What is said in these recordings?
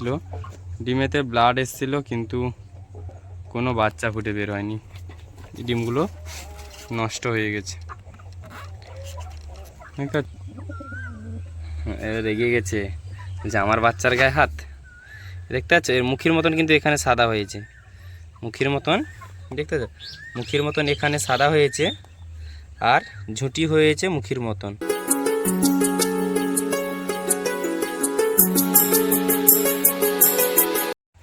ছিল ডিমেতে ব্লাড এসেছিল, কিন্তু কোনো বাচ্চা ফুটে বের হয়নি। ডিমগুলো নষ্ট হয়ে গেছে। রেগে গেছে। যে আমার বাচ্চার গায়ে হাত। দেখতে পাচ্ছ? এর মুখের মতন কিন্তু এখানে সাদা হয়েছে। মুখের মতন, দেখতে পাচ্ছ? মুখের মতন এখানে সাদা হয়েছে আর ঝুঁটি হয়েছে মুখের মতন।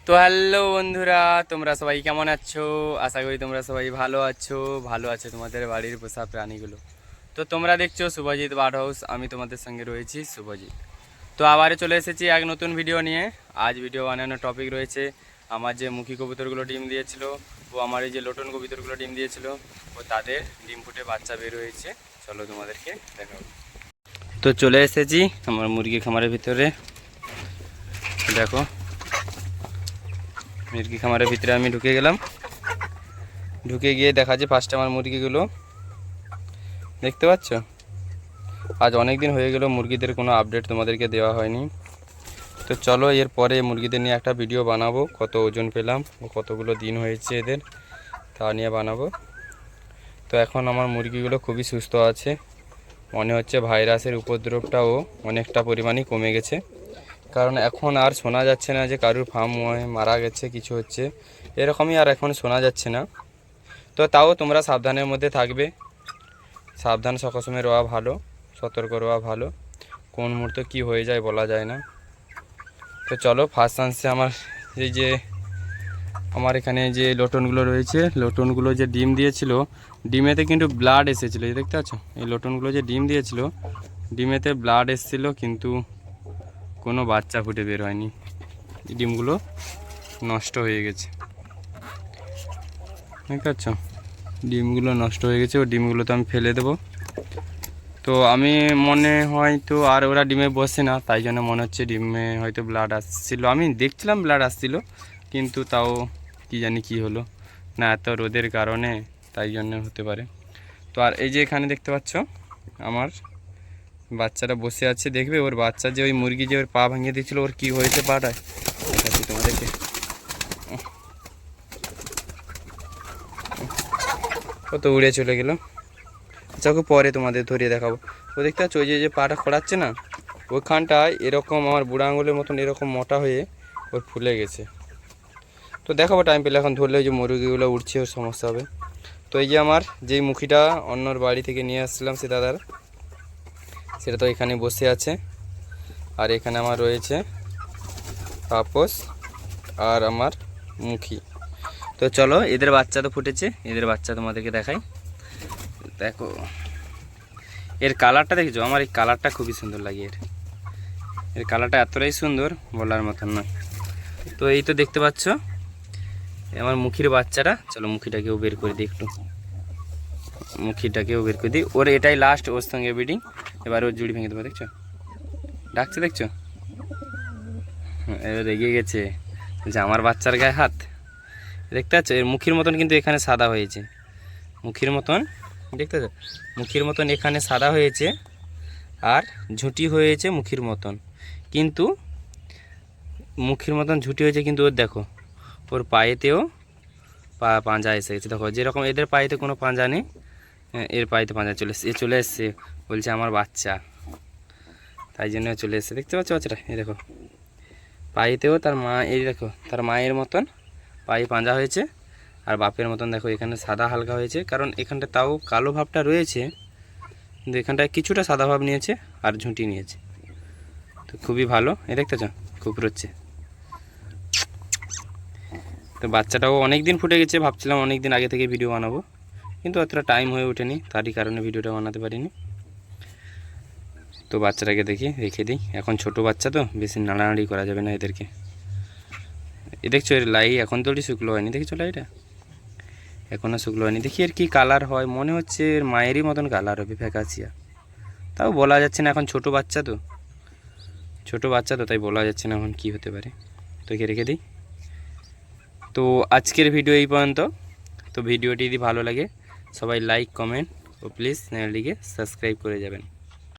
তো হ্যালো বন্ধুরা, তোমরা সবাই কেমন আছো? আশা করি তোমরা সবাই ভালো আছো, ভালো আছে তোমাদের বাড়ির পোষা প্রাণীগুলো। তো তোমরা দেখছ শুভজিৎ বার্ড হাউস আমি তোমাদের সঙ্গে রয়েছি শুভজিৎ তো আবারও চলে এসেছি এক নতুন ভিডিও নিয়ে। আজ ভিডিও বানানোর টপিক রয়েছে আমার যে মুখী কবুতরগুলো ডিম দিয়েছিল, ও আমার এই যে লোটন কবুতরগুলো ডিম দিয়েছিল, ও তাদের ডিম ফুটে বাচ্চা বের হয়েছে। চলো তোমাদেরকে দেখাবো তো চলে এসেছি আমার মুরগি খামারের ভিতরে। দেখো মুরগি খামারের ভিতরে আমি ঢুকে গেলাম। ঢুকে গিয়ে দেখা যায় ফার্স্টে আমার মুরগিগুলো। দেখতে পাচ্ছ? আজ অনেক দিন হয়ে গেল মুরগিদের কোনো আপডেট তোমাদেরকে দেওয়া হয়নি। তো চলো এরপরে মুরগিদের নিয়ে একটা ভিডিও বানাবো, কত ওজন পেলাম ও কতগুলো দিন হয়েছে এদের, তা নিয়ে বানাবো। তো এখন আমার মুরগিগুলো খুবই সুস্থ আছে। মনে হচ্ছে ভাইরাসের উপদ্রবটাও অনেকটা পরিমাণই কমে গেছে। কারণ এখন আর শোনা যাচ্ছে না যে কারুর ফার্ম হয়, মারা গেছে, কিছু হচ্ছে। এরকমই আর এখন শোনা যাচ্ছে না। তো তাও তোমরা সাবধানের মধ্যে থাকবে। সাবধান সবসময় রোয়া ভালো, সতর্ক রোয়া ভালো। কোন মুহূর্তে কি হয়ে যায় বলা যায় না। তো চলো ফার্স্ট চান্সে আমার এই যে, আমার এখানে যে লোটনগুলো রয়েছে, লটনগুলো যে ডিম দিয়েছিল, ডিমেতে কিন্তু ব্লাড এসেছিল দেখতে পাচ্ছ? এই লোটনগুলো যে ডিম দিয়েছিল, ডিমেতে ব্লাড এসেছিল কিন্তু কোনো বাচ্চা ফুটে বের হয়নি। ডিমগুলো নষ্ট হয়ে গেছে। দেখতে পাচ্ছ? ডিমগুলো নষ্ট হয়ে গেছে। ও ডিমগুলো তো আমি ফেলে দেবো। তো আমি মনে হয় তো আর ওরা ডিমে বসে না, তাই জন্য মনে হচ্ছে ডিমে হয়তো ব্লাড আসছিল। আমি দেখছিলাম ব্লাড আসছিল, কিন্তু তাও কি জানি কি হলো। না, এত রোদের কারণে তাই জন্য হতে পারে। তো আর এই যে এখানে দেখতে পাচ্ছ, আমার বাচ্চাটা বসে আছে, দেখবে? ওর বাচ্চা যে ওই মুরগি যে ওর পা ভাঙিয়ে দিয়েছিল, ওর কি হয়েছে পাটায়? দেখাচ্ছি তোমাদেরকে। কত উড়ে চলে গেল। আচ্ছা ওকে পরে তোমাদের ধরিয়ে দেখাবো। ও দেখতে পাচ্ছ, ওই যে যে পাটা খোড়াচ্ছে না, ওইখানটায় এরকম আমার বুড়া আঙুলের মতন এরকম মোটা হয়ে ওর ফুলে গেছে। তো দেখাবো টাইম পেলে, এখন ধরলে ওই যে মুরগিগুলো উঠছে ওর সমস্যা হবে। তো এই যে আমার যেই মুখিটা অন্যর বাড়ি থেকে নিয়ে আসছিলাম সে দাদার সেটা তো এখানে বসে আছে। আর এখানে আমার রয়েছে তাপস আর আমার মুখী। তো চলো, এদের বাচ্চা তো ফুটেছে, এদের বাচ্চা তোমাদেরকে দেখাই। দেখো, এর কালারটা দেখেছ? আমার এই কালারটা খুবই সুন্দর লাগে এর। এর কালারটা এতটাই সুন্দর, বলার মতন না। তো এই তো দেখতে পাচ্ছ আমার মুখির বাচ্চাটা। চলো মুখিটাকেও বের করে দিই একটু। মুখিটাকেও বের করে দিই। ওর এটাই লাস্ট ওর সঙ্গে বিডিং এবার ওর জুড়ি ভেঙে দেবো দেখছ? ডাকছে দেখছ? হ্যাঁ, এ রেগে গেছে। যে আমার বাচ্চার গায়ে হাত। দেখতে পাচ্ছ? এর মুখের মতন কিন্তু এখানে সাদা হয়েছে। মুখের মতন দেখতে পাচ্ছ? মুখের মতন এখানে সাদা হয়েছে আর ঝুঁটি হয়েছে মুখের মতন। কিন্তু মুখের মতন ঝুঁটি হয়েছে কিন্তু ওর দেখো ওর পায়েতেও পা পাঁজা এসে গেছে। দেখো যেরকম এদের পায়েতে কোনো পাঁজা নেই এর পায়েতে পাঁজা চলে এসছে। এ চলে এসছে, বলছে আমার বাচ্চা। তাই জন্য চলে এসছে। দেখতে পাচ্ছ বাচ্চাটা? এই দেখো। পায়েতেও তার মা, এই দেখো, তার মায়ের মতন পায়ে পাঁজা হয়েছে। আর বাপের মতন দেখো, এখানে সাদা হালকা হয়েছে। কারণ এখানটা তাও কালো ভাবটা রয়েছে, কিন্তু এখানটায় কিছুটা সাদা ভাব নিয়েছে আর ঝুঁটি নিয়েছে। তো খুবই ভালো। এ দেখতে দেখতেছ খুব রচ্ছে তো বাচ্চাটাও অনেক দিন ফুটে গেছে, ভাবছিলাম অনেক দিন আগে থেকে ভিডিও বানাবো। কিন্তু অতটা টাইম হয়ে ওঠেনি, তারই কারণে ভিডিওটা বানাতে পারিনি। তো বাচ্চাটাকে দেখি, রেখে দিই। এখন ছোট বাচ্চা তো, বেশি নাড়ানাড়ি করা যাবে না এদেরকে। এ দেখছ, এর লাই এখন তো শুকলো হয়নি, দেখেছ লাইটা? এখনও শুকলো হয়নি। দেখি এর কী কালার হয়। মনে হচ্ছে এর মায়েরই মতন কালার হবে ফ্যাকাসিয়া তাও বলা যাচ্ছে না, এখন ছোট বাচ্চা তো। ছোট বাচ্চা তো, তাই বলা যাচ্ছে না এখন কি হতে পারে। তো একে রেখে দিই। তো আজকের ভিডিও এই পর্যন্ত। তো ভিডিওটি যদি ভালো লাগে সবাই লাইক কমেন্ট ও প্লিজ চ্যানেলটিকে সাবস্ক্রাইব করে যাবেন